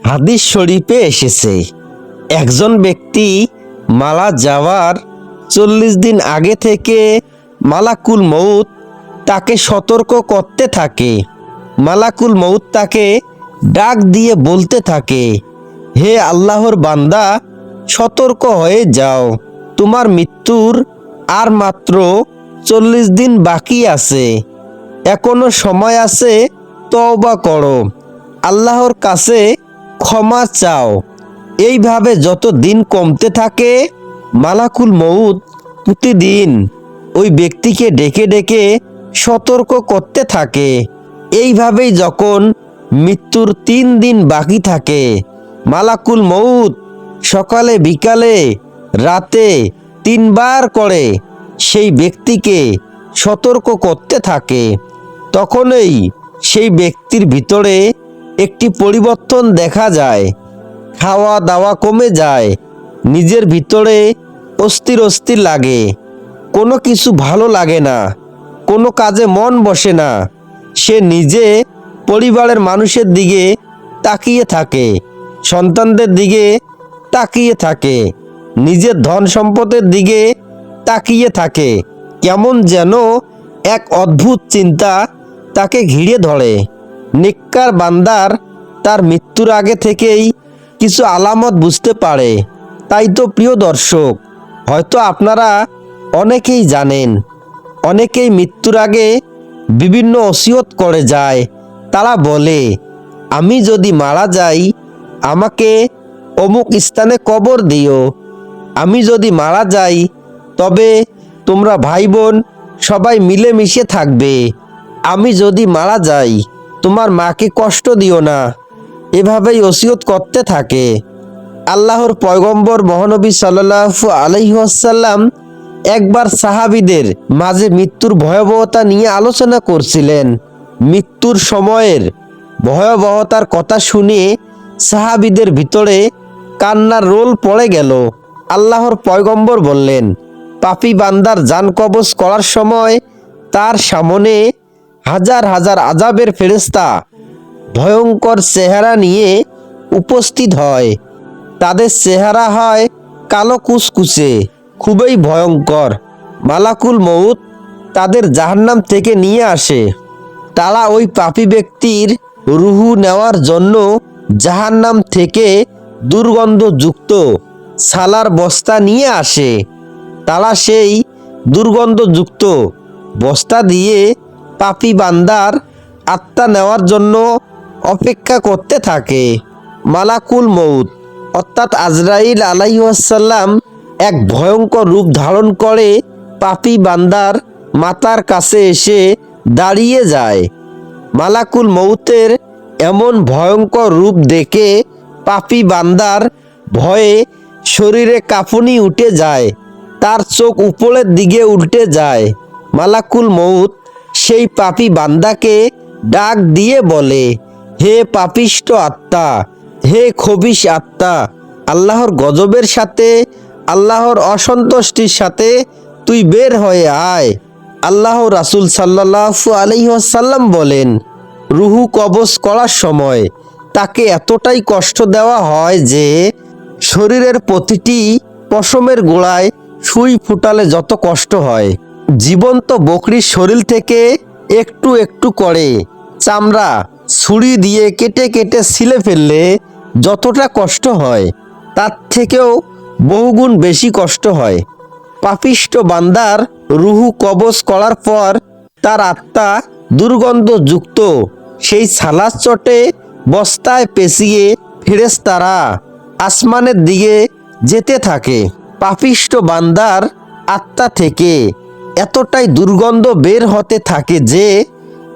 হাদিস শরীফে এসেছে, একজন ব্যক্তি মালা যাওয়ার চল্লিশ দিন আগে থেকে মালাকুল মৌত তাকে সতর্ক করতে থাকে। মালাকুল মৌত তাকে ডাক দিয়ে বলতে থাকে, হে আল্লাহর বান্দা, সতর্ক হয়ে যাও। তোমার মৃত্যুর আর মাত্র চল্লিশ দিন বাকি আছে। এখনও সময় আছে তওবা করো। আল্লাহর কাছে ক্ষমা চাও। এইভাবে যত দিন কমতে থাকে, মালাকুল মৌত প্রতিদিন ওই ব্যক্তিকে ডেকে ডেকে সতর্ক করতে থাকে। এইভাবেই যখন মৃত্যুর তিন দিন বাকি থাকে, মালাকুল মৌত সকালে, বিকালে, রাতে তিনবার করে সেই ব্যক্তিকে সতর্ক করতে থাকে। তখনই সেই ব্যক্তির ভিতরে একটি পরিবর্তন দেখা যায়। খাওয়া দাওয়া কমে যায়। নিজের ভিতরে অস্থির অস্থির লাগে। কোনো কিছু ভালো লাগে না। কোনো কাজে মন বসে না। সে নিজে পরিবারের মানুষের দিকে তাকিয়ে থাকে। সন্তানদের দিকে তাকিয়ে থাকে। নিজের ধন সম্পদের দিকে তাকিয়ে থাকে। কেমন যেন এক অদ্ভুত চিন্তা তাকে ঘিরে ধরে। নিক্কার বান্দার তার মৃত্যুর আগে থেকেই কিছু আলামত বুঝতে পারে। তাই তো প্রিয় দর্শক, হয়তো আপনারা অনেকেই জানেন, অনেকেই মৃত্যুর আগে বিভিন্ন ওসিয়ত করে যায়। তারা বলে, আমি যদি মারা যাই, আমাকে অমুক স্থানে কবর দিও। আমি যদি মারা যাই, তবে তোমরা ভাই বোন সবাই মিলেমিশে থাকবে। আমি যদি মারা যাই তোমার মাকে কষ্ট দিও না। এভাবেই ওসিয়ত করতে থাকে। আল্লাহর পয়গম্বর মহানবী সাল্লাহু আলহিহাসাল্লাম একবার সাহাবিদের মাঝে মৃত্যুর ভয়াবহতা নিয়ে আলোচনা করছিলেন। মৃত্যুর সময়ের ভয়াবহতার কথা শুনে সাহাবিদের ভিতরে কান্নার রোল পড়ে গেল। আল্লাহর পয়গম্বর বললেন, পাপি বান্দার জান কবজ করার সময় তার সামনে হাজার হাজার আজাবের ফেরেস্তা ভয়ঙ্কর চেহারা নিয়ে উপস্থিত হয়। তাদের চেহারা হয় কালো কুচকুচে খুবই ভয়ঙ্কর। মালাকুল মৌত তাদের জাহান্নাম থেকে নিয়ে আসে। তারা ওই পাপী ব্যক্তির রুহু নেওয়ার জন্য জাহান্নাম থেকে দুর্গন্ধযুক্ত সালার বস্তা নিয়ে আসে। তারা সেই দুর্গন্ধযুক্ত বস্তা দিয়ে পাপি বান্দার আত্মা নেওয়ার জন্য অপেক্ষা করতে থাকে। মালাকুল মৌত অর্থাৎ আজরাইল আলাইসাল্লাম এক ভয়ঙ্কর রূপ ধারণ করে পাপি বান্দার মাতার কাছে এসে দাঁড়িয়ে যায়। মালাকুল মৌতের এমন ভয়ঙ্কর রূপ দেখে পাপি বান্দার ভয়ে শরীরে কাঁপুনি উঠে যায়, তার চোখ উপরের দিকে উল্টে যায়। মালাকুল মৌত সেই পাপি বান্দাকে ডাক দিয়ে বলে, হে পাপিষ্ট আত্মা, হে খবিশ আত্মা, আল্লাহর গজবের সাথে, আল্লাহর অসন্তুষ্টির সাথে তুই বের হয়ে আয়। আল্লাহ রাসুল সাল্লাহু আলহিহাসাল্লাম বলেন, রুহু কবজ করার সময় তাকে এতটাই কষ্ট দেওয়া হয় যে শরীরের প্রতিটি পশমের গোড়ায় সুই ফুটালে যত কষ্ট হয়। জীবন্ত বকরির শরীর থেকে একটু একটু করে। চামড়া ছুরি দিয়ে কেটে কেটে ছিলে ফেললে যতটা কষ্ট হয়, তার থেকেও বহুগুণ বেশি কষ্ট হয়। পাপিষ্ট বান্দার রুহু কবজ করার পর তার আত্মা দুর্গন্ধযুক্ত, সেই সালাস চটে বস্তায় পেঁচিয়ে ফেরেশতারা আসমানের দিকে যেতে থাকে। পাপিষ্ট বান্দার আত্মা থেকে এতটাই দুর্গন্ধ বের হতে থাকে যে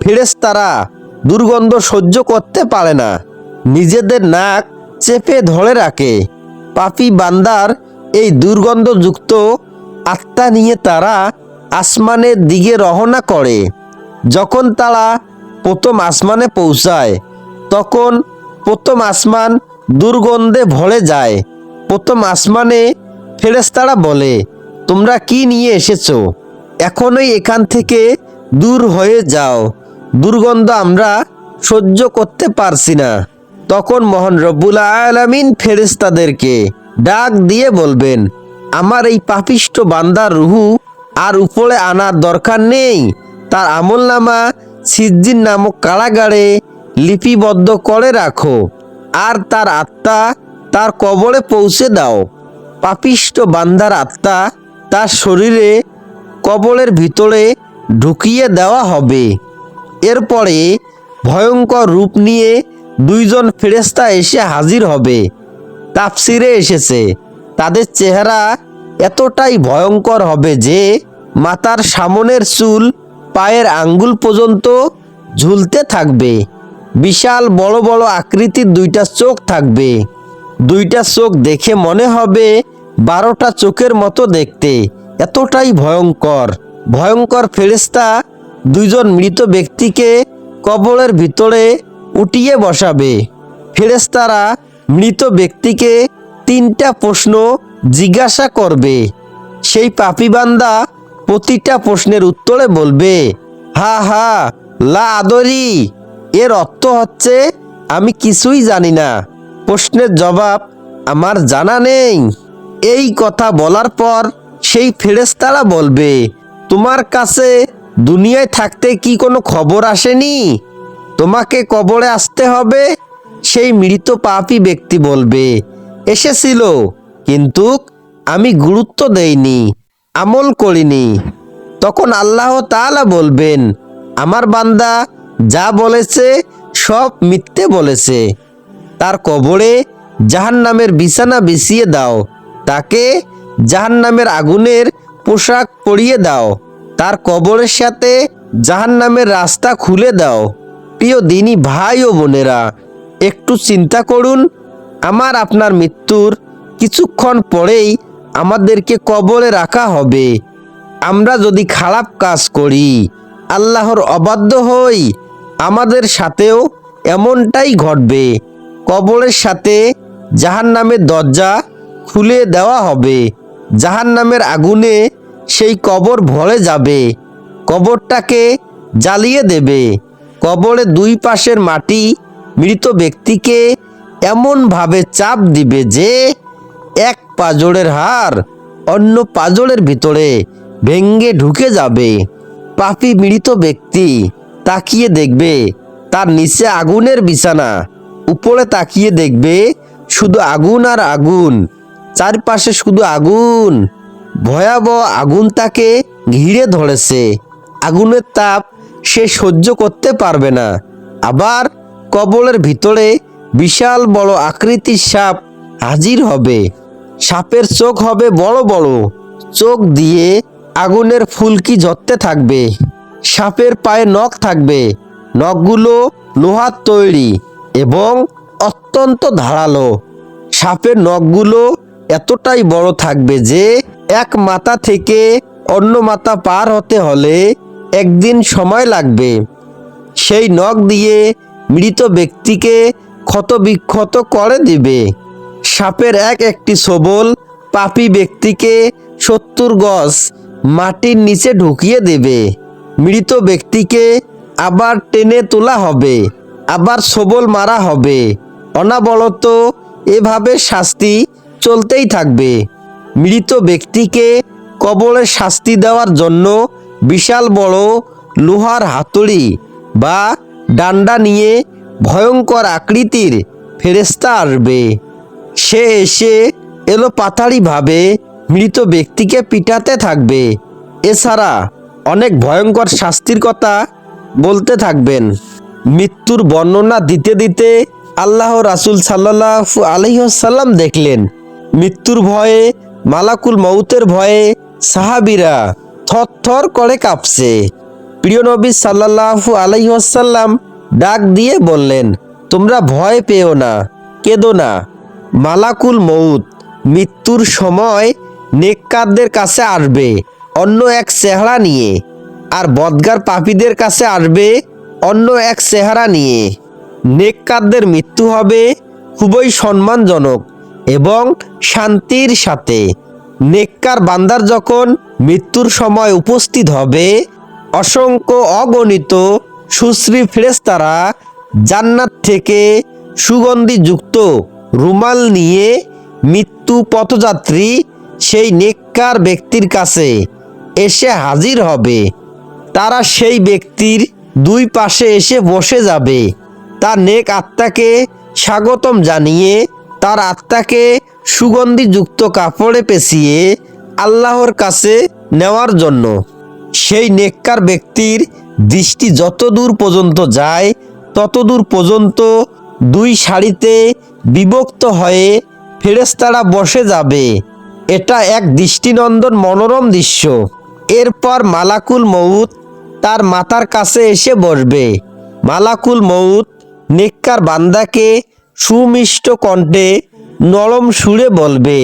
ফেরেশতারা দুর্গন্ধ সহ্য করতে পারে না। নিজেদের নাক চেপে ধরে রাখে। পাপি বান্দার এই দুর্গন্ধযুক্ত আত্মা নিয়ে তারা আসমানের দিকে রওনা করে। যখন তারা প্রথম আসমানে পৌঁছায়, তখন প্রথম আসমান দুর্গন্ধে ভরে যায়। প্রথম আসমানে ফেরেশতারা বলে, তোমরা কি নিয়ে এসেছ? এখনই এখান থেকে দূর হয়ে যাও। দুর্গন্ধ আমরা সহ্য করতে পারছি না। তখন মোহন রব্বুল আলামিন ফেরেস্তাদেরকে ডাক দিয়ে বলবেন, আমার এই পাপিষ্ট বান্দার রুহু আর উপরে আনার দরকার নেই। তার আমল নামা সিজ্জিন নামক কারাগারে লিপিবদ্ধ করে রাখো আর তার আত্মা তার কবরে পৌঁছে দাও। পাপিষ্ট বান্দার আত্মা তার শরীরে কবরের ভিতরে ঢুকিয়ে দেওয়া হবে। এরপরে ভয়ঙ্কর রূপ নিয়ে দুইজন ফেরেস্তা এসে হাজির হবে। তাফসিরে এসেছে, তাদের চেহারা এতটাই ভয়ঙ্কর হবে যে মাতার সামনের চুল পায়ের আঙ্গুল পর্যন্ত ঝুলতে থাকবে। বিশাল বড় বড় আকৃতির দুইটা চোখ থাকবে। দুইটা চোখ দেখে মনে হবে বারোটা চোখের মতো দেখতে। এতটাই ভয়ঙ্কর। ভয়ঙ্কর ফেরেস্তা দুইজন মৃত ব্যক্তিকে কবরের ভিতরে উঠিয়ে বসাবে। ফেরেস্তারা মৃত ব্যক্তিকে তিনটা প্রশ্ন জিজ্ঞাসা করবে। সেই পাপিবান্দা প্রতিটা প্রশ্নের উত্তরে বলবে, হা হা, লা আদরি, এর অর্থ হচ্ছে, আমি কিছুই জানি না। প্রশ্নের জবাব, আমার জানা নেই। এই কথা বলার পর সেই ফেরেস্তারা বলবে, তোমার কাছে দুনিয়ায় থাকতে কি কোনো খবর আসেনি? তোমাকে কবরে আসতে হবে? সেই মৃত পাপী ব্যক্তি বলবে, এসেছিল, কিন্তু আমি গুরুত্ব দেইনি, আমল করিনি। তখন আল্লাহ তাআলা বলবেন, আমার বান্দা যা বলেছে সব মিথ্যে বলেছে। তার কবরে জাহান্নামের বিছানা বিছিয়ে দাও, তাকে জাহান্নামের আগুনের পোশাক পরিয়ে দাও। তার কবরের সাথে জাহান্নামের রাস্তা খুলে দাও। প্রিয় দিনী ভাই ও বোনেরা, একটু চিন্তা করুন। আমার আপনার মৃত্যুর কিছুক্ষণ পরেই আমাদেরকে কবরে রাখা হবে। আমরা যদি খারাপ কাজ করি, আল্লাহর অবাধ্য হই, আমাদের সাথেও এমনটাই ঘটবে। কবরের সাথে জাহান্নামের দরজা খুলে দেওয়া হবে। জাহান্নামের আগুনে সেই কবর ভরে যাবে, কবরটাকে জ্বালিয়ে দেবে। কবরের দুই পাশের মাটি মৃত ব্যক্তিকে এমনভাবে চাপ দিবে যে এক পাজরের হার অন্য পাজরের ভিতরে ভেঙ্গে ঢুকে যাবে। পাপি মৃত ব্যক্তি তাকিয়ে দেখবে, তার নিচে আগুনের বিছানা, উপরে তাকিয়ে দেখবে শুধু আগুন আর আগুন। চারপাশে শুধু আগুন। ভয়াবহ আগুন তাকে ঘিরে ধরেছে। আগুনের তাপ সে সহ্য করতে পারবে না। আবার কবলের ভিতরে বিশাল বড় আকৃতির সাপ হাজির হবে। সাপের চোখ হবে বড় বড়। চোখ দিয়ে আগুনের ফুলকি ঝরতে থাকবে। সাপের পায়ে নখ থাকবে। নখগুলো লোহার তৈরি এবং অত্যন্ত ধারালো। সাপের নখগুলো এতটাই বড় থাকবে যে এক মাথা থেকে অন্য মাথা পার হতে হলে একদিন সময় লাগবে। সেই নখ দিয়ে মৃত ব্যক্তিকে ক্ষতবিক্ষত করে দিবে। সাপের এক একটি সবল পাপি ব্যক্তিকে সত্তর গজ মাটির নিচে ঢুকিয়ে দেবে। মৃত ব্যক্তিকে আবার টেনে তোলা হবে, আবার সবল মারা হবে। অনাবলত এভাবে শাস্তি চলতেই থাকবে। মৃত ব্যক্তিকে কবলে শাস্তি দেওয়ার জন্য বিশাল বড় লোহার হাতুড়ি বা ডান্ডা নিয়ে ভয়ঙ্কর আকৃতির ফেরেস্তা আসবে। সে এসে এলো পাতাড়িভাবে মৃত ব্যক্তিকে পিটাতে থাকবে। এছাড়া অনেক ভয়ঙ্কর শাস্তির কথা বলতে থাকবেন। মৃত্যুর বর্ণনা দিতে দিতে আল্লাহ রাসুল সাল্লাহ আলহিহসাল্লাম দেখলেন। মৃত্যুর ভয়ে, মালাকুল মৌতের ভয়ে সাহাবিরা থরথর করে কাঁপছে। প্রিয় নবী সাল্লাহু আলহিহসাল্লাম ডাক দিয়ে বললেন, তোমরা ভয় পেও না, কেঁদো না। মালাকুল মৌত মৃত্যুর সময় নেককারদের কাছে আসবে, অন্য এক চেহারা নিয়ে, আর বদগার পাপীদের কাছে আসবে, অন্য এক চেহারা নিয়ে। নেককারদের মৃত্যু হবে খুবই সম্মানজনক। এবং শান্তির সাথে। নেককার বান্দার যখন মৃত্যুর সময় উপস্থিত হবে, অসংখ্য অগণিত সুশ্রী ফেরেস্তারা জান্নাত থেকে সুগন্ধিযুক্ত রুমাল নিয়ে মৃত্যু পথযাত্রী সেই নেককার ব্যক্তির কাছে এসে হাজির হবে। তারা সেই ব্যক্তির দুই পাশে এসে বসে যাবে। তার নেক আত্মাকে স্বাগতম জানিয়ে তার আত্মাকে সুগন্ধিযুক্ত কাপড়ে পেঁচিয়ে আল্লাহর কাছে নেওয়ার জন্য। সেই নেককার ব্যক্তির দৃষ্টি যত দূর পর্যন্ত যায় তত দূর পর্যন্ত দুই শাড়িতে বিভক্ত হয়ে ফেরেস্তারা বসে যাবে। এটা এক দৃষ্টিনন্দন মনোরম দৃশ্য। এরপর মালাকুল মৌত তার মাথার কাছে এসে বসবে। মালাকুল মৌত নেককার বান্দাকে সুমিষ্ট কণ্ঠে নরম সুরে বলবে,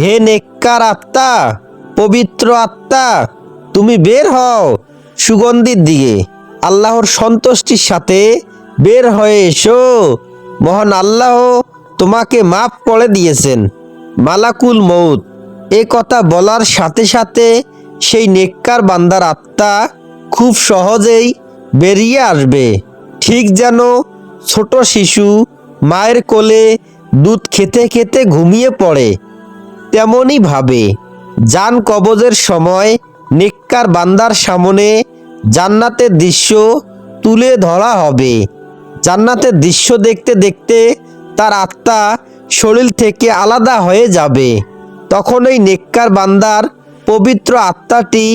হে নেককার আত্মা, পবিত্র আত্মা, তুমি বের হও সুগন্ধির দিকে। আল্লাহর সন্তুষ্টির সাথে বের হয়ে এসো। মহান আল্লাহ তোমাকে মাফ করে দিয়েছেন। মালাকুল মৌত এ কথা বলার সাথে সাথে সেই নেককার বান্দার আত্মা খুব সহজেই বেরিয়ে আসবে। ঠিক যেন ছোট শিশু মায়ের কোলে দুধ খেতে খেতে ঘুমিয়ে পড়ে। তেমনই ভাবে জান কবজের সময় নেককার বান্দার সামনে জান্নাতের দৃশ্য তুলে ধরা হবে। জান্নাতের দৃশ্য দেখতে দেখতে তার আত্মা শরীর থেকে আলাদা হয়ে যাবে। তখন এই নেককার বান্দার পবিত্র আত্মাটি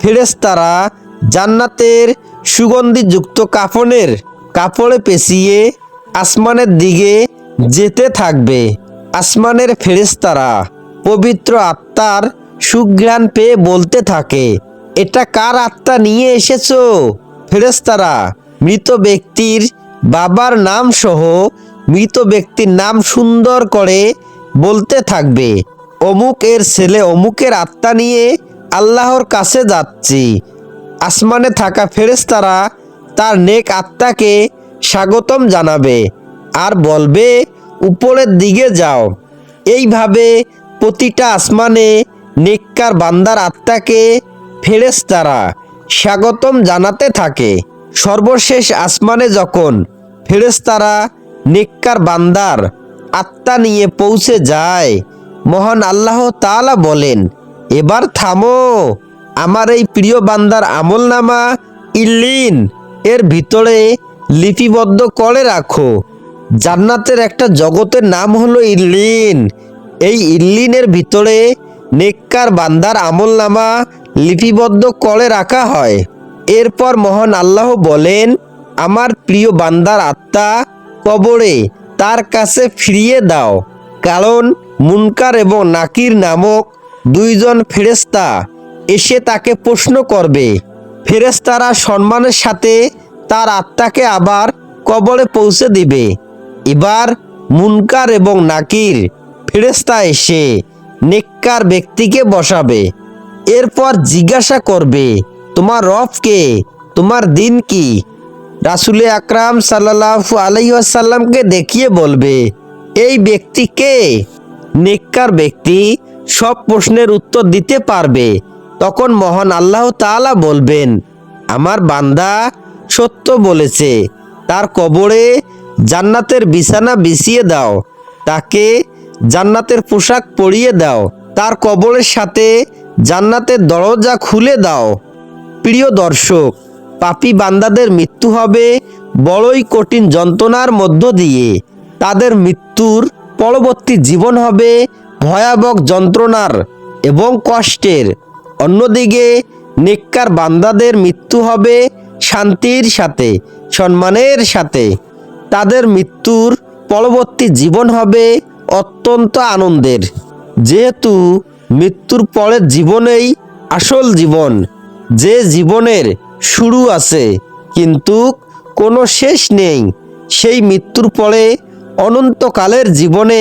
ফেরেস্তারা জান্নাতের সুগন্ধিযুক্ত কাফনের কাপড়ে পেঁচিয়ে আসমানের দিকে যেতে থাকবে। আসমানের ফেরেস্তারা পবিত্র আত্মার সুঘ্রাণ পেয়ে বলতে থাকে, এটা কার আত্মা নিয়ে এসেছ? ফেরেস্তারা মৃত ব্যক্তির বাবার নাম সহ মৃত ব্যক্তির নাম সুন্দর করে বলতে থাকবে, অমুক এর ছেলে অমুকের আত্মা নিয়ে আল্লাহর কাছে যাচ্ছি। আসমানে থাকা ফেরেস্তারা তার নেক আত্মাকে স্বাগতম জানাবে আর বলবে, উপরের দিকে যাও। এইভাবে প্রতিটা আসমানে নেককার বান্দার আত্মাকে ফেরেস্তারা স্বাগতম জানাতে থাকে। সর্বশেষ আসমানে যখন ফেরেস্তারা নেককার বান্দার আত্মা নিয়ে পৌঁছে যায়, মহান আল্লাহ তাআলা বলেন, এবার থামো, আমার এই প্রিয় বান্দার আমল নামা ইল্লিন, এর ভিতরে লিপিবদ্ধ করে রাখো। জান্নাতের একটা জগতের নাম হলো ইল্লিন। এই ইল্লিনের ভিতরে নেককার বান্দার আমল নামা লিপিবদ্ধ করে রাখা হয়। এরপর মহান আল্লাহ বলেন, আমার প্রিয় বান্দার আত্মা কবরে তার কাছে ফিরিয়ে দাও। কারণ মুনকার এবং নাকির নামক দুইজন ফেরেস্তা এসে তাকে প্রশ্ন করবে। ফেরেস্তারা সম্মানের সাথে তার আত্মাকে আবার কবরে পৌঁছে দিবে। এবার মুনকার এবং নাকির ফেরেস্তা এসে নেককার ব্যক্তিকে বসাবে। এরপর জিজ্ঞাসা করবে, তোমার রব কে? তোমার দিন কি? রাসুলে আকরাম সাল্লাহু আলাইসাল্লামকে দেখিয়ে বলবে, এই ব্যক্তি কে? নেককার ব্যক্তি সব প্রশ্নের উত্তর দিতে পারবে। তখন মহান আল্লাহ তাআলা বলবেন, আমার বান্দা সত্য বলেছে, তার কবরে জান্নাতের বিছানা বিছিয়ে দাও, তাকে জান্নাতের পোশাক পরিয়ে দাও, তার কবরের সাথে জান্নাতের দরজা খুলে দাও। প্রিয় দর্শক, পাপী বান্দাদের মৃত্যু হবে বড়ই কঠিন যন্ত্রণার মধ্য দিয়ে। তাদের মৃত্যুর পরবর্তী জীবন হবে ভয়াবহ যন্ত্রণার এবং কষ্টের। অন্যদিকে, নেককার বান্দাদের মৃত্যু হবে শান্তির সাথে, সম্মানের সাথে। তাদের মৃত্যুর পরবর্তী জীবন হবে অত্যন্ত আনন্দের। যেহেতু মৃত্যুর পরের জীবনেই আসল জীবন, যে জীবনের শুরু আছে, কিন্তু কোনো শেষ নেই। সেই মৃত্যুর পরে অনন্তকালের জীবনে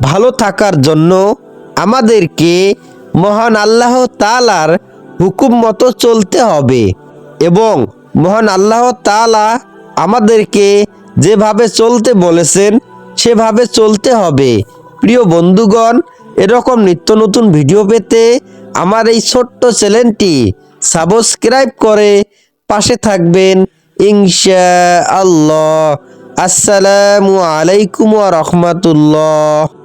ভালো থাকার জন্য আমাদেরকে মহান আল্লাহ তালার হুকুম মতো চলতে হবে এবং মহান আল্লাহ তালা আমাদেরকে যেভাবে চলতে বলেছেন, সেভাবে চলতে হবে। প্রিয় বন্ধুগণ, এরকম নিত্য নতুন ভিডিও পেতে আমার এই ছোট্ট চ্যানেলটি সাবস্ক্রাইব করে পাশে থাকবেন। ইনশা আল্লাহ আসসালামু আলাইকুম রহমতুল্লাহ।